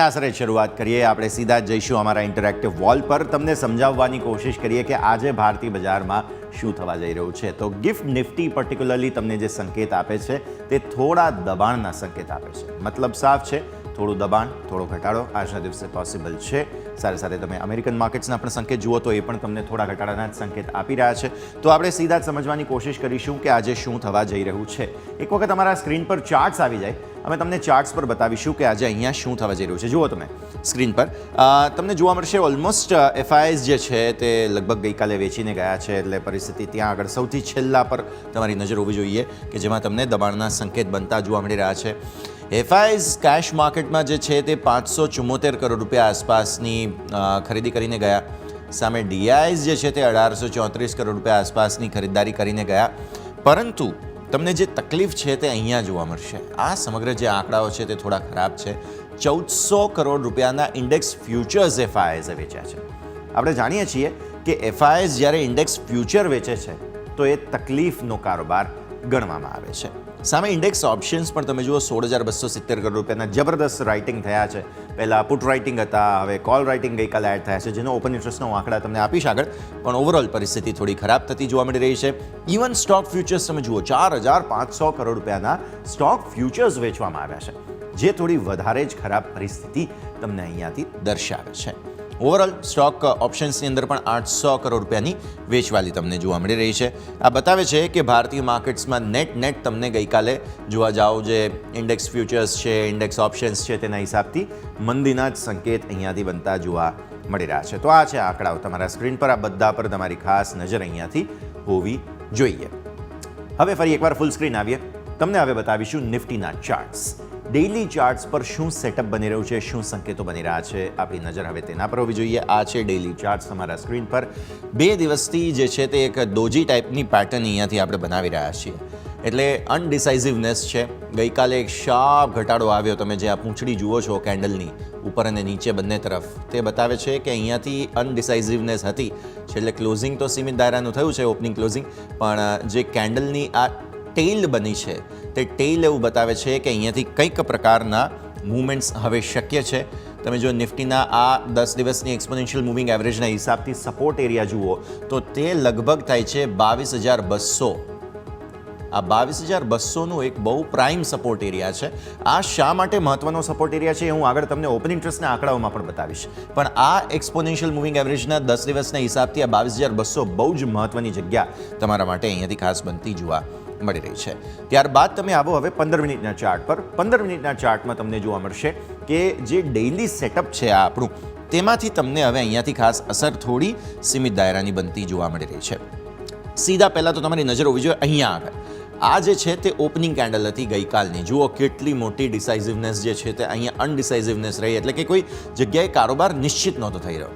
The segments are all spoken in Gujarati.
આશરે શરૂઆત કરીએ. આપણે સીધા જઈશું અમારા ઇન્ટરેક્ટિવ વોલ પર. તમને સમજાવવાની કોશિશ કરીએ કે આજે ભારતીય બજારમાં શું થવા જઈ રહ્યું છે. તો ગિફ્ટ નિફ્ટી પર્ટિક્યુલરલી તમને જે સંકેત આપે છે, તે થોડા દબાણના સંકેત આપે છે. મતલબ સાફ છે થોડું દબાણ, થોડો ઘટાડો આજના દિવસે પોસિબલ છે. સાથે સાથે તમે અમેરિકન માર્કેટ્સના પણ સંકેત જુઓ તો એ પણ તમને થોડા ઘટાડાના જ સંકેત આપી રહ્યા છે. તો આપણે સીધા જ સમજવાની કોશિશ કરીશું કે આજે શું થવા જઈ રહ્યું છે. એક વખત અમારા સ્ક્રીન પર ચાર્ટ્સ આવી જાય. અમે તમને ચાર્ટ્સ પર બતાવીશું કે આજે અહીંયા શું થવા જઈ રહ્યું છે. જુઓ તમે સ્ક્રીન પર. તમને જોવા મળશે ઓલમોસ્ટ એફઆઈએસ જે છે તે લગભગ ગઈકાલે વેચીને ગયા છે. એટલે પરિસ્થિતિ ત્યાં આગળ સૌથી છેલ્લા પર તમારી નજર હોવી જોઈએ કે જેમાં તમને દબાણના સંકેત બનતા જોવા મળી રહ્યા છે. એફઆઈએસ કેશ માર્કેટમાં જે છે તે પાંચસો ચુમ્મોતેર કરોડ રૂપિયા આસપાસની ખરીદી કરીને ગયા. સામે ડીઆઈએસ જે છે તે અઢારસો ચોત્રીસ કરોડ રૂપિયા આસપાસની ખરીદદારી કરીને ગયા. પરંતુ તમને જે તકલીફ છે તે અહીંયા જોવા મળશે. આ સમગ્ર જે આંકડાઓ છે તે થોડા ખરાબ છે. ચૌદસો કરોડ રૂપિયાના ઇન્ડેક્સ ફ્યુચર્સ એફઆઈએસે વેચ્યા છે. આપણે જાણીએ છીએ કે એફઆઈએસ જ્યારે ઇન્ડેક્સ ફ્યુચર વેચે છે, તો એ તકલીફનો કારોબાર ગણવામાં આવે છે. સામે ઇન્ડેક્સ ઓપ્શન્સ પણ તમે જુઓ, સોળ હજાર બસો સિત્તેર કરોડ રૂપિયાના જબરદસ્ત રાઇટિંગ થયા છે. પહેલાં પુટ રાઇટિંગ હતા, હવે કોલ રાઇટિંગ ગઈકાલે એડ થયા છે, જેનો ઓપન ઇન્ટરેસ્ટનો આંકડા તમને આપીશ આગળ. પણ ઓવરઓલ પરિસ્થિતિ થોડી ખરાબ થતી જોવા મળી રહી છે. ઇવન સ્ટોક ફ્યુચર્સ તમે જુઓ, ચાર હજાર પાંચસો કરોડ રૂપિયાના સ્ટોક ફ્યુચર્સ વેચવામાં આવ્યા છે. જે થોડી વધારે જ ખરાબ પરિસ્થિતિ તમને અહીંયાથી દર્શાવે છે. ઓવરઓલ સ્ટોક ઓપ્શન્સની અંદર પણ આઠસો કરોડ રૂપિયાની વેચવાલી તમને જોવા મળી રહી છે. આ બતાવે છે કે ભારતીય માર્કેટ્સમાં નેટ નેટ તમને ગઈકાલે જોવા જાઓ જે ઇન્ડેક્સ ફ્યુચર્સ છે ઇન્ડેક્સ ઓપ્શન્સ છે, તેના હિસાબથી મંદીના જ સંકેત અહીંયાથી બનતા જોવા મળી રહ્યા છે. તો આ છે આંકડાઓ તમારા સ્ક્રીન પર, આ બધા પર તમારી ખાસ નજર અહીંયાથી હોવી જોઈએ. હવે ફરી એકવાર ફૂલ સ્ક્રીન આવીએ. તમને હવે બતાવીશું નિફ્ટીના ચાર્ટ્સ ડેઇલી ચાર્ટ્સ પર શું સેટઅપ બની રહ્યું છે, શું સંકેતો બની રહ્યા છે, આપણી નજર હવે તેના પર હોવી જોઈએ. આ છે ડેઇલી ચાર્ટ્સ તમારા સ્ક્રીન પર. બે દિવસથી જે છે તે એક દોજી ટાઈપની પેટર્ન અહીંયાથી આપણે બનાવી રહ્યા છીએ. એટલે અનડિસાઇઝિવનેસ છે. ગઈકાલે એક શાર્પ ઘટાડો આવ્યો. તમે જે આ પૂંછડી જુઓ છો કેન્ડલની ઉપર અને નીચે બંને તરફ, તે બતાવે છે કે અહીંયાથી અનડિસાઇઝિવનેસ હતી. છેલ્લે ક્લોઝિંગ તો સીમિત દાયરાનું થયું છે ઓપનિંગ ક્લોઝિંગ પણ જે કેન્ડલની આ ટેઇલ બની છે તે ટેઇલ એવું બતાવે છે કે અહીંયાથી કંઈક પ્રકારના મૂવમેન્ટ્સ હવે શક્ય છે. તમે જો નિફ્ટીના આ દસ દિવસની એક્સપોનેન્શિયલ મૂવિંગ એવરેજના હિસાબથી સપોર્ટ એરિયા જુઓ, તો તે લગભગ થાય છે બાવીસ હજાર બસો. આ બાવીસ હજાર બસોનું એક બહુ પ્રાઇમ સપોર્ટ એરિયા છે. આ શા માટે મહત્વનો સપોર્ટ એરિયા છે હું આગળ તમને ઓપન ઇન્ટરેસ્ટના આંકડાઓમાં પણ બતાવીશ. પણ આ એક્સપોનેન્શિયલ મૂવિંગ એવરેજના દસ દિવસના હિસાબથી આ બાવીસ હજાર બસો બહુ જ મહત્વની જગ્યા તમારા માટે અહીંયાથી ખાસ બનતી જોવા મળી રહી છે. ત્યારબાદ તમે આવો હવે પંદર મિનિટના ચાર્ટ પર. પંદર મિનિટના ચાર્ટમાં તમને જોવા મળશે કે જે ડેઇલી સેટઅપ છે આ આપણું, તેમાંથી તમને હવે અહીંયાથી ખાસ અસર થોડી સીમિત દાયરાની બનતી જોવા મળી રહી છે. સીધા પહેલાં તો તમારી નજર હોવી જોઈએ અહીંયા આગળ. આ જે છે તે ઓપનિંગ કેન્ડલ હતી ગઈકાલની. જુઓ કેટલી મોટી ડિસાઇઝિવનેસ જે છે તે અહીંયા અનડિસાઇઝિવનેસ રહી, એટલે કે કોઈ જગ્યાએ કારોબાર નિશ્ચિત નહોતો થઈ રહ્યો.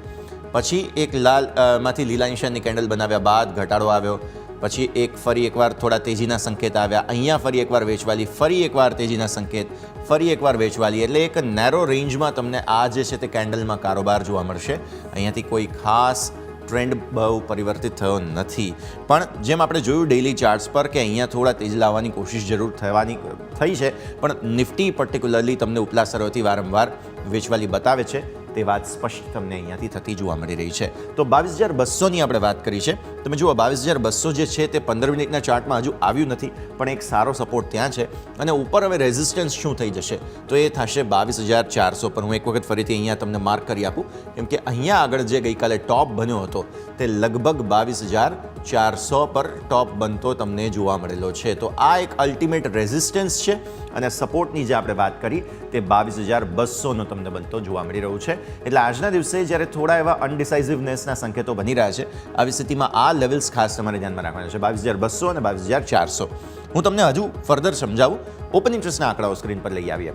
પછી એક લાલમાંથી લીલા નિશાનની કેન્ડલ બનાવ્યા બાદ ઘટાડો આવ્યો. પછી એક ફરી એકવાર થોડા તેજીના સંકેત આવ્યા. અહીંયા ફરી એકવાર વેચવાલી, ફરી એકવાર તેજીના સંકેત, ફરી એકવાર વેચવાલી. એટલે એક નેરો રેન્જમાં તમને આ જે છે તે કેન્ડલમાં કારોબાર જોવા મળશે. અહીંયાથી કોઈ ખાસ ટ્રેન્ડ બહુ પરિવર્તિત થયો નથી. પણ જેમ આપણે જોયું ડેઇલી ચાર્ટ્સ પર કે અહીંયા થોડા તેજ લાવવાની કોશિશ જરૂર થવાની, થઈ છે. પણ નિફ્ટી પર્ટિક્યુલરલી તમને ઉપલા સ્તરોથી વારંવાર વેચવાલી બતાવે છે. તે વાત સ્પષ્ટ તમને અહીંયાથી થતી જોવા મળી રહી છે. તો બાવીસ હજાર બસોની આપણે વાત કરી છે. તમે જુઓ, બાવીસ હજાર બસો જે છે તે પંદર મિનિટના ચાર્ટમાં હજુ આવ્યું નથી, પણ એક સારો સપોર્ટ ત્યાં છે. અને ઉપર હવે રેઝિસ્ટન્સ શું થઈ જશે? તો એ થશે બાવીસ હજાર ચારસો પર. હું એક વખત ફરીથી અહીંયા તમને માર્ક કરી આપું. કેમ કે અહીંયા આગળ જે ગઈકાલે ટોપ બન્યો હતો, તે લગભગ બાવીસ હજાર ચારસો પર ટોપ બનતો તમને જોવા મળેલો છે. તો આ એક અલ્ટિમેટ રેઝિસ્ટન્સ છે અને સપોર્ટની જે આપણે વાત કરી, તે બાવીસ હજાર બસોનો તમને બનતો જોવા મળી રહ્યું છે. એટલે આજના દિવસે જ્યારે થોડા એવા અનડિસાઇઝિવનેસના સંકેતો બની રહ્યા છે, આવી સ્થિતિમાં આ લેવલ્સ ખાસ તમારે ધ્યાનમાં રાખવાના છે. બાવીસ હજાર બસો અને બાવીસ હજાર ચારસો. હું તમને હજુ ફર્ધર સમજાવું. ઓપન ઇન્ટરેસ્ટના આંકડાઓ સ્ક્રીન પર લઈ આવીએ.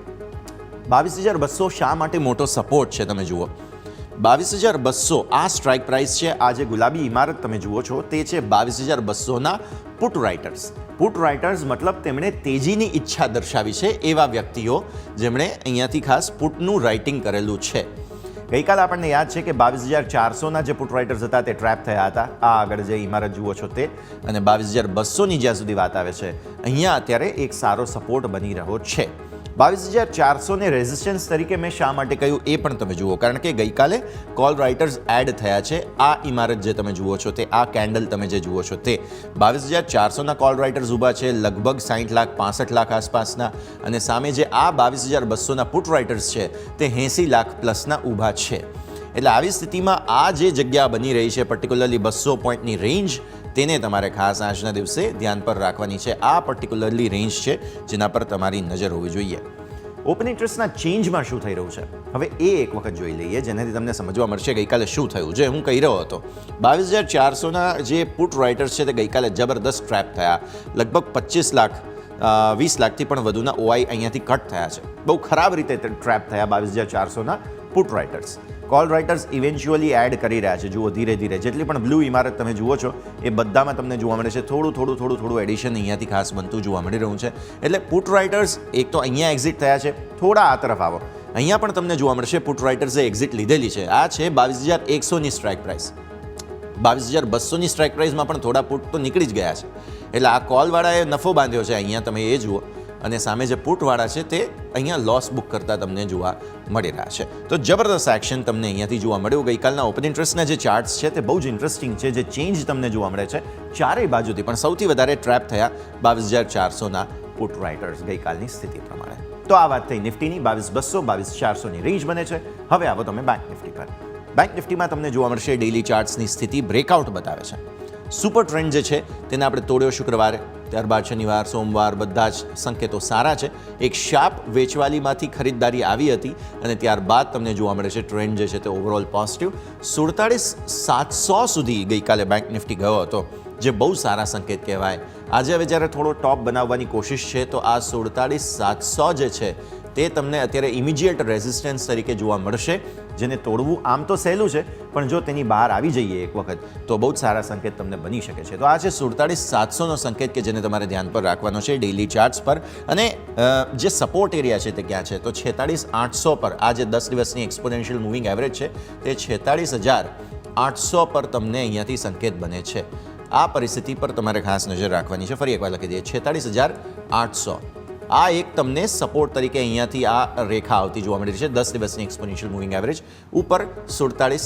બાવીસ હજાર બસો શા માટે મોટો સપોર્ટ છે તમે જુઓ. બાવીસ હજાર બસો આ સ્ટ્રાઇક પ્રાઇસ છે, આ જે ગુલાબી ઇમારત તમે જુઓ છો, તે છે બાવીસ હજાર બસોના પુટ રાઇટર્સ પુટ રાઇટર્સ મતલબ તેમણે તેજીની ઈચ્છા દર્શાવી છે એવા વ્યક્તિઓ જેમણે અહીંયાથી ખાસ પુટનું રાઇટિંગ કરેલું છે. ગઈકાલે આપણને યાદ છે કે બાવીસ હજાર ચારસોના જે પુટ રાઇટર્સ હતા તે ટ્રેપ થયા હતા. આ આગળ જે ઇમારત જુઓ છો તે અને બાવીસ હજાર બસોની જ્યાં સુધી વાત આવે છે, અહીંયા અત્યારે એક સારો સપોર્ટ બની રહ્યો છે. બાવીસ હજાર ચારસોને રેઝિસ્ટન્સ તરીકે મેં શા માટે કહ્યું એ પણ તમે જુઓ. કારણ કે ગઈકાલે કોલ રાઇટર્સ એડ થયા છે. આ ઇમારત જે તમે જુઓ છો તે, આ કેન્ડલ તમે જે જુઓ છો તે. બાવીસ હજાર ચારસોના કોલ રાઇટર્સ ઊભા છે, લગભગ સાઠ લાખ, પાસઠ લાખ આસપાસના. અને સામે જે આ બાવીસ હજાર બસોના પુટ રાઇટર્સ છે, તે એંસી લાખ પ્લસના ઊભા છે. એટલે આવી સ્થિતિમાં આ જે જગ્યા બની રહી છે પર્ટિક્યુલરલી બસો પોઈન્ટની રેન્જ તેને તમારે ખાસ આજના દિવસે ધ્યાન પર રાખવાની છે. આ પર્ટિક્યુલરલી રેન્જ છે, જેના પર તમારી નજર હોવી જોઈએ. ઓપન ઇન્ટરેસ્ટના ચેન્જમાં શું થઈ રહ્યું છે? હવે એ એક વખત જોઈ લઈએ, જેનાથી તમને સમજવા મળશે ગઈકાલે શું થયું. જે હું કહી રહ્યો હતો, બાવીસ હજાર ચારસોના જે પુટ રાઇટર્સ છે, તે ગઈકાલે જબરદસ્ત ટ્રેપ થયા. લગભગ પચીસ લાખ વીસ લાખથી પણ વધુના ઓઆઈ અહીંયાથી કટ થયા છે. બહુ ખરાબ રીતે ટ્રેપ થયા બાવીસ હજાર ચારસોના put writers call writers eventually add કરી રહ્યા છે. જુઓ ધીરે ધીરે, જેટલી પણ બ્લુ ઇમારત તમે જુઓ છો, એ બધામાં તમને જોવા મળે છે. થોડું થોડું થોડું થોડું એડિશન અહીંયાથી ખાસ બનતું જોવા મળી રહ્યું છે. એટલે પુટ રાઇટર્સ એક તો અહીંયા એક્ઝિટ થયા છે. થોડા આ તરફ આવો. અહીંયા પણ તમને જોવા મળશે પુટ રાઇટર્સે એક્ઝિટ લીધેલી છે. આ છે બાવીસ હજાર એકસોની સ્ટ્રાઇક પ્રાઇસ બાવીસ હજાર બસોની સ્ટ્રાઇક પ્રાઇસમાં પણ થોડા પુટ તો નીકળી જ ગયા છે. એટલે આ કોલવાળાએ નફો બાંધ્યો છે. અહીંયા તમે એ જુઓ. અને સામે જે પુટવાળા છે તે અહીંયા લોસ બુક કરતા તમને જોવા મળી રહ્યા છે. તો જબરદસ્ત એક્શન તમને અહીંયાથી જોવા મળ્યું. ગઈકાલના ઓપન ઇન્ટરેસ્ટના જે ચાર્ટ્સ છે તે બહુ જ ઇન્ટરેસ્ટિંગ છે. જે ચેન્જ તમને જોવા મળે છે ચારેય બાજુથી પણ સૌથી વધારે ટ્રેપ થયા બાવીસ હજાર ચારસોના પુટ રાઇટર્સ ગઈકાલની સ્થિતિ પ્રમાણે. તો આ વાત થઈ નિફ્ટીની. બાવીસ બસો, બાવીસ ચારસોની રેન્જ બને છે. હવે આવો તમે બેંક નિફ્ટી પર. બેંક નિફ્ટીમાં તમને જોવા મળશે ડેલી ચાર્ટ્સની સ્થિતિ બ્રેકઆઉટ બતાવે છે. સુપર ટ્રેન્ડ જે છે તેને આપણે તોડ્યો શુક્રવારે. ત્યારબાદ શનિવાર, સોમવાર બધા જ સંકેતો સારા છે. એક શાર્પ વેચવાલીમાંથી ખરીદદારી આવી હતી અને ત્યારબાદ તમને જોવા મળે છે ટ્રેન્ડ જે છે તે ઓવરઓલ પોઝિટિવ સુડતાળીસ સાતસો સુધી ગઈકાલે બેંક નિફ્ટી ગયો હતો, જે બહુ સારા સંકેત કહેવાય. આજે હવે જ્યારે થોડો ટોપ બનાવવાની કોશિશ છે, તો આ સુડતાળીસ સાતસો જે છે તે તમને અત્યારે ઇમિજિએટ રેઝિસ્ટન્સ તરીકે જોવા મળશે. જેને તોડવું આમ તો સહેલું છે, પણ જો તેની બહાર આવી જઈએ એક વખત, તો બહુ જ સારા સંકેત તમને બની શકે છે. તો આ છે સુડતાળીસ સાતસોનો સંકેત કે જેને તમારે ધ્યાન પર રાખવાનો છે ડેઇલી ચાર્ટ્સ પર. અને જે સપોર્ટ એરિયા છે તે ક્યાં છે? તો છેતાળીસ આઠસો પર. આ જે દસ દિવસની એક્સપોનેન્શિયલ મૂવિંગ એવરેજ છે, તે છેતાળીસ હજાર આઠસો પર તમને અહીંયાથી સંકેત બને છે. આ પરિસ્થિતિ પર તમારે ખાસ નજર રાખવાની છે. ફરી એકવાર લખી દઈએ. છેતાળીસ હજાર આઠસો. આ એક તમને સપોર્ટ તરીકે અહીંયાથી આ રેખા આવતી જોવા મળી રહી છે. દસ દિવસની એક્સપોનેન્શિયલ મૂવિંગ એવરેજ ઉપર સુડતાળીસ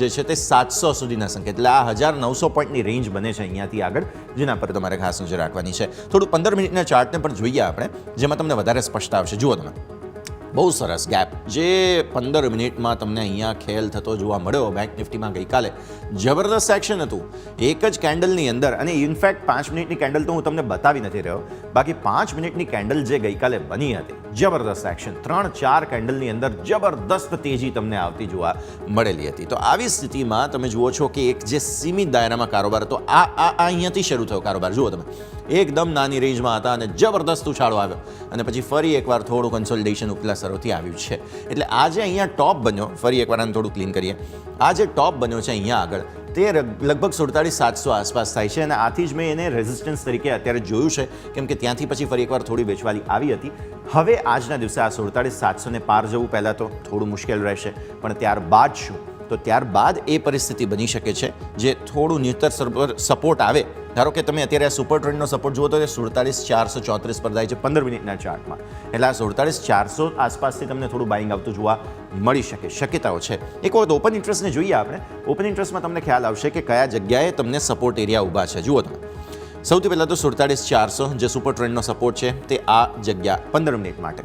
જે છે તે સાતસો સુધીના સંકેત. એટલે આ હજાર નવસો પોઈન્ટની રેન્જ બને છે અહીંયાથી આગળ, જેના પર તમારે ખાસ નજર રાખવાની છે. થોડું પંદર મિનિટના ચાર્ટને પણ જોઈએ આપણે, જેમાં તમને વધારે સ્પષ્ટતા આવશે. જુઓ તમે. બહુ સરસ ગેપ જે પંદર મિનિટમાં તમને અહીંયા ખેલ થતો જોવા મળ્યો બેંક નિફ્ટીમાં ગઈકાલે. જબરદસ્ત એક્શન હતું. એક જ કેન્ડલની અંદર, અને ઇનફેક્ટ પાંચ મિનિટની કેન્ડલ તો હું તમને બતાવી નથી રહ્યો. બાકી પાંચ મિનિટની કેન્ડલ જે ગઈકાલે બની હતી, જબરદસ્ત એક્શન ત્રણ ચાર કેન્ડલની અંદર જબરદસ્ત તેજી તમને આવતી જોવા મળેલી હતી. તો આવી સ્થિતિમાં તમે જુઓ છો કે એક જે સીમિત દાયરામાં કારોબાર હતો, આ આ આ અહીંયાથી શરૂ થયો કારોબાર. જુઓ તમે. એકદમ નાની રેન્જમાં હતા અને જબરદસ્ત ઉછાળો આવ્યો. અને પછી ફરી એકવાર થોડું કન્સોલિડેશન ઉપલા સ્તરોથી આવ્યું છે. એટલે આજે અહીંયા ટોપ બન્યો. ફરી એકવાર આને થોડું ક્લીન કરીએ. આ જે ટોપ બન્યો છે અહીંયા આગળ, તે લગભગ સુડતાળીસ સાતસો આસપાસ થાય છે. અને આથી જ મેં એને રેઝિસ્ટન્સ તરીકે અત્યારે જોયું છે. કેમ કે ત્યાંથી પછી ફરી એકવાર થોડી વેચવાલી આવી હતી. હવે આજના દિવસે આ સુડતાળીસ સાતસોને પાર જવું પહેલાં તો થોડું મુશ્કેલ રહેશે. પણ ત્યારબાદ શું? તો ત્યારબાદ એ પરિસ્થિતિ બની શકે છે, જે થોડું ન્યૂતર સપોર્ટ આવે ધારો કે તમે અત્યારે સુપર ટ્રેન્ડનો સપોર્ટ જુઓ તે સુડતાલીસ ચારસો ચોત્રીસ પર જાય છે પંદર મિનિટના ચાર્ટમાં. એટલે આ સુડતાલીસ ચારસો આસપાસથી તમને થોડું બાઇંગ આવતું જોવા મળી શકે, શક્યતાઓ છે. એક વખત ઓપન ઇન્ટરેસ્ટને જોઈએ આપણે. ઓપન ઇન્ટરેસ્ટમાં તમને ખ્યાલ આવશે કે કયા જગ્યાએ તમને સપોર્ટ એરિયા ઊભા છે. જુઓ તમે. સૌથી પહેલાં તો સુડતાલીસ ચારસો, જે સુપર ટ્રેન્ડનો સપોર્ટ છે, તે આ જગ્યા પંદર મિનિટ માટે.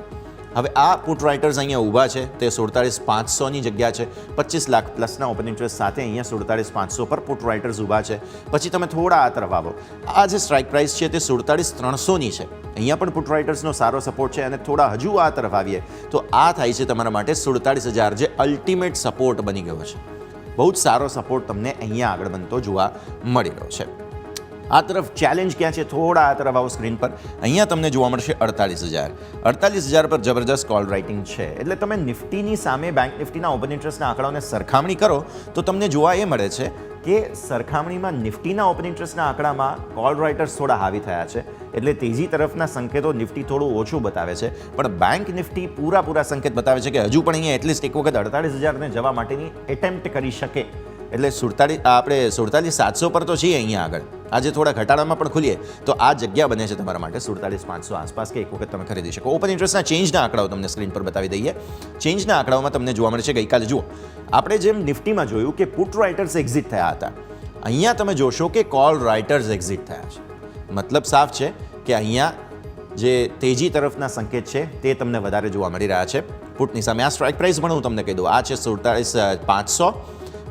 હવે આ પુટ રાઇટર્સ અહીંયા ઊભા છે. તે સુડતાળીસ પાંચસોની જગ્યા છે. પચીસ લાખ પ્લસના ઓપન ઇન્ટરેસ્ટ સાથે અહીંયા સુડતાળીસ પાંચસો પર પુટ રાઇટર્સ ઊભા છે. પછી તમે થોડા આ તરફ આવો. આ જે સ્ટ્રાઇક પ્રાઇસ છે તે સુડતાળીસ ત્રણસોની છે. અહીંયા પણ પુટ રાઇટર્સનો સારો સપોર્ટ છે અને થોડા હજુ આ તરફ આવીએ. તો આ થાય છે તમારા માટે સુડતાળીસ હજાર જે અલ્ટિમેટ સપોર્ટ બની ગયો છે. બહુ જ સારો સપોર્ટ તમને અહીંયા આગળ બનતો જોવા મળી રહ્યો છે. આ તરફ ચેલેન્જ ક્યાં છે? થોડા આ તરફ આવો સ્ક્રીન પર. અહીંયા તમને જોવા મળશે અડતાલીસ હજાર. અડતાલીસ હજાર પર જબરજસ્ત કોલ રાઇટિંગ છે. એટલે તમે નિફ્ટીની સામે બેંક નિફ્ટીના ઓપન ઇન્ટરેસ્ટના આંકડાઓને સરખામણી કરો, તો તમને જોવા એ મળે છે કે સરખામણીમાં નિફ્ટીના ઓપન ઇન્ટરેસ્ટના આંકડામાં કોલ રાઇટર્સ થોડા હાવી થયા છે. એટલે તેજી તરફના સંકેતો નિફ્ટી થોડું ઓછું બતાવે છે. પણ બેંક નિફ્ટી પૂરા પૂરા સંકેત બતાવે છે કે હજુ પણ અહીંયા એટલીસ્ટ એક વખત અડતાલીસ હજારને જવા માટેની એટેમ્પ્ટ કરી શકે. એટલે સુડતાલીસ આપણે સુડતાલીસ સાતસો પર તો છીએ અહીંયા આગળ. આજે થોડા ઘટાડામાં પણ ખુલીએ. તો આ જગ્યા બને છે તમારા માટે સુડતાલીસ પાંચસો આસપાસ કે એક વખત તમે ખરીદી શકો. ઓપન ઇન્ટરેસ્ટના ચેન્જના આંકડાઓ તમને સ્ક્રીન પર બતાવી દઈએ. ચેન્જના આંકડાઓમાં તમને જોવા મળે છે ગઈકાલે. જુઓ, આપણે જેમ નિફ્ટીમાં જોયું કે પુટ રાઇટર્સ એક્ઝિટ થયા હતા. અહીંયા તમે જોશો કે કોલ રાઇટર્સ એક્ઝિટ થયા છે. મતલબ સાફ છે કે અહીંયા જે તેજી તરફના સંકેત છે તે તમને વધારે જોવા મળી રહ્યા છે. પુટની સામે આ સ્ટ્રાઇક પ્રાઇસ પણ હું તમને કહી દઉં. આ છે સુડતાલીસ પાંચસો,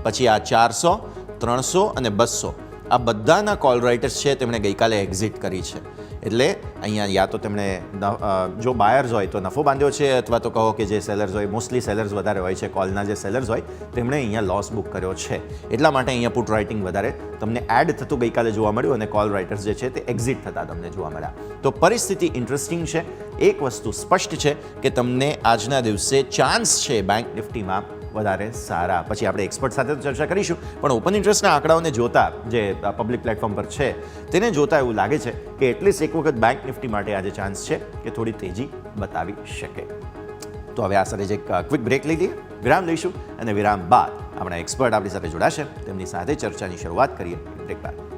પછી આ ચારસો, ત્રણસો અને બસો. આ બધાના કોલ રાઇટર્સ છે તેમણે ગઈકાલે એક્ઝિટ કરી છે. એટલે અહીંયા યા તો તેમણે જો બાયર્સ હોય તો નફો બાંધ્યો છે અથવા તો કહો કે જે સેલર્સ હોય મોસ્ટલી સેલર્સ વધારે હોય છે કોલના જે સેલર્સ હોય, તેમણે અહીંયા લોસ બુક કર્યો છે. એટલા માટે અહીંયા પુટ રાઇટિંગ વધારે તમને એડ થતું ગઈકાલે જોવા મળ્યું અને કોલ રાઇટર્સ જે છે તે એક્ઝિટ થતા તમને જોવા મળ્યા. તો પરિસ્થિતિ ઇન્ટરેસ્ટિંગ છે. એક વસ્તુ સ્પષ્ટ છે કે તમને આજના દિવસે ચાન્સ છે બેંક નિફ્ટીમાં વધારે સારા. પછી આપણે એક્સપર્ટ સાથે તો ચર્ચા કરીશું, પણ ઓપન ઇન્ટરેસ્ટના આંકડાઓને જોતા જે પબ્લિક પ્લેટફોર્મ પર છે, તેને જોતા એવું લાગે છે કે એટલીસ્ટ એક વખત બેંક નિફ્ટી માટે આજે ચાન્સ છે કે થોડી તેજી બતાવી શકે. તો હવે આ સાથે જ ક્વિક બ્રેક લઈ લઈએ, વિરામ લઈશું અને વિરામ બાદ આપણા એક્સપર્ટ આપણી સાથે જોડાશે. તેમની સાથે ચર્ચાની શરૂઆત કરીએ. બ્રેક બાદ.